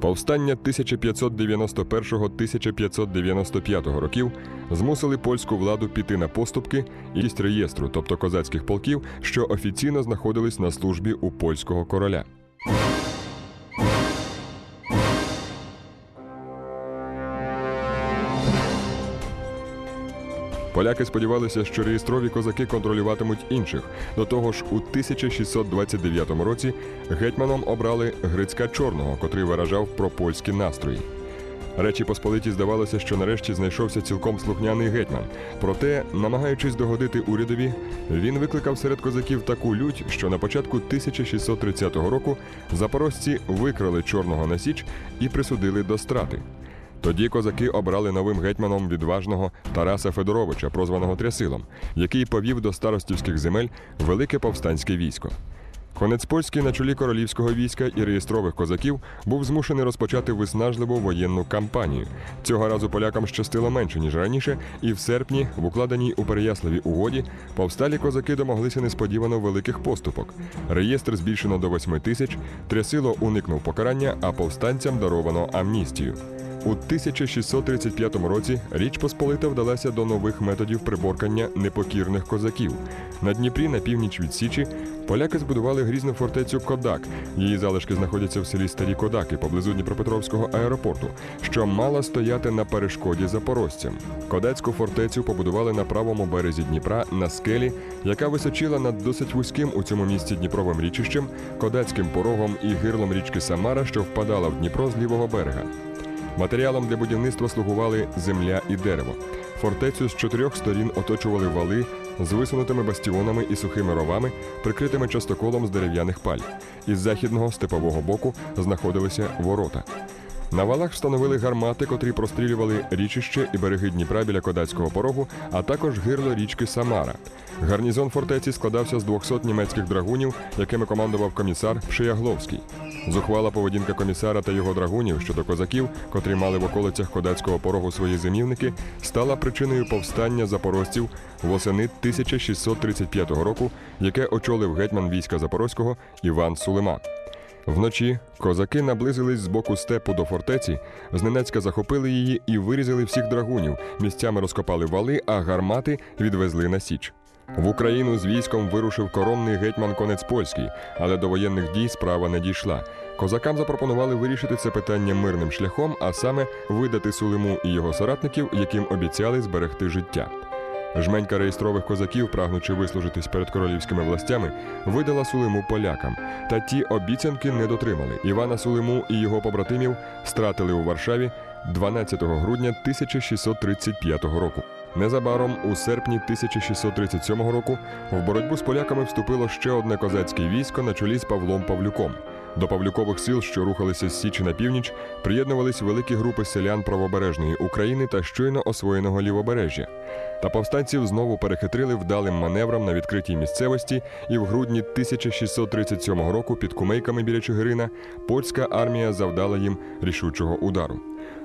Повстання 1591-1595 років змусили польську владу піти на поступки і реєстру, тобто козацьких полків, що офіційно знаходились на службі у польського короля. Поляки сподівалися, що реєстрові козаки контролюватимуть інших. До того ж, у 1629 році гетьманом обрали Грицька Чорного, котрий виражав пропольські настрої. Речі Посполиті здавалося, що нарешті знайшовся цілком слухняний гетьман. Проте, намагаючись догодити урядові, він викликав серед козаків таку лють, що на початку 1630 року запорожці викрали чорного на січ і присудили до страти. Тоді козаки обрали новим гетьманом відважного Тараса Федоровича, прозваного Трясилом, який повів до старостівських земель велике повстанське військо. Конець польський на чолі королівського війська і реєстрових козаків був змушений розпочати виснажливу воєнну кампанію. Цього разу полякам щастило менше ніж раніше, і в серпні, в укладеній у Переяславі угоді, повсталі козаки домоглися несподівано великих поступок. Реєстр збільшено до 8 тисяч, трясило уникнув покарання, а повстанцям даровано амністію. У 1635 році Річ Посполита вдалася до нових методів приборкання непокірних козаків. На Дніпрі, на північ від Січі, поляки збудували грізну фортецю Кодак. Її залишки знаходяться в селі Старі Кодаки поблизу Дніпропетровського аеропорту, що мала стояти на перешкоді запорожцям. Кодацьку фортецю побудували на правому березі Дніпра на скелі, яка височила над досить вузьким у цьому місці Дніпровим річищем, Кодацьким порогом і гирлом річки Самара, що впадала в Дніпро з лівого берега. Матеріалом для будівництва слугували земля і дерево. Фортецю з чотирьох сторін оточували вали з висунутими бастіонами і сухими ровами, прикритими частоколом з дерев'яних паль. Із західного степового боку знаходилися ворота. На валах встановили гармати, котрі прострілювали річище і береги Дніпра біля Кодацького порогу, а також гирло річки Самара. Гарнізон фортеці складався з 200 німецьких драгунів, якими командував комісар Пшиягловський. Зухвала поведінка комісара та його драгунів щодо козаків, котрі мали в околицях Кодацького порогу свої зимівники, стала причиною повстання запорожців восени 1635 року, яке очолив гетьман війська Запорозького Іван Сулима. Вночі козаки наблизились з боку степу до фортеці, зненацька захопили її і вирізали всіх драгунів, місцями розкопали вали, а гармати відвезли на січ. В Україну з військом вирушив коронний гетьман Конець Польський, але до воєнних дій справа не дійшла. Козакам запропонували вирішити це питання мирним шляхом, а саме видати Сулиму і його соратників, яким обіцяли зберегти життя. Жменька реєстрових козаків, прагнучи вислужитись перед королівськими властями, видала Сулиму полякам. Та ті обіцянки не дотримали. Івана Сулиму і його побратимів стратили у Варшаві 12 грудня 1635 року. Незабаром, у серпні 1637 року, в боротьбу з поляками вступило ще одне козацьке військо на чолі з Павлом Павлюком. До павлюкових сил, що рухалися з Січі на північ, приєднувались великі групи селян правобережної України та щойно освоєного лівобережжя. Та повстанців знову перехитрили вдалим маневром на відкритій місцевості, і в грудні 1637 року під кумейками біля Чигирина польська армія завдала їм рішучого удару.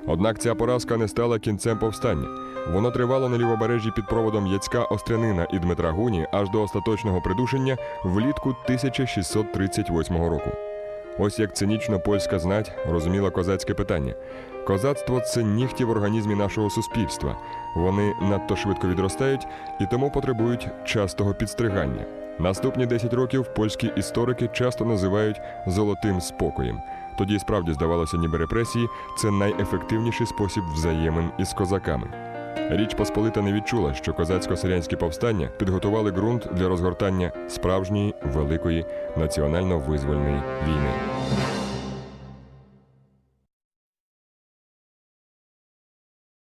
Однак ця поразка не стала кінцем повстання. Воно тривало на лівобережжі під проводом Яцька Острянина і Дмитра Гуні аж до остаточного придушення влітку 1638 року. Ось як цинічно польська знать розуміла козацьке питання. Козацтво це нігті в організмі нашого суспільства. Вони надто швидко відростають і тому потребують частого підстригання. Наступні 10 років польські історики часто називають золотим спокоєм. Тоді справді здавалося, ніби репресії це найефективніший спосіб взаємин із козаками. Річ Посполита не відчула, що козацько-селянські повстання підготували ґрунт для розгортання справжньої великої національно-визвольної війни.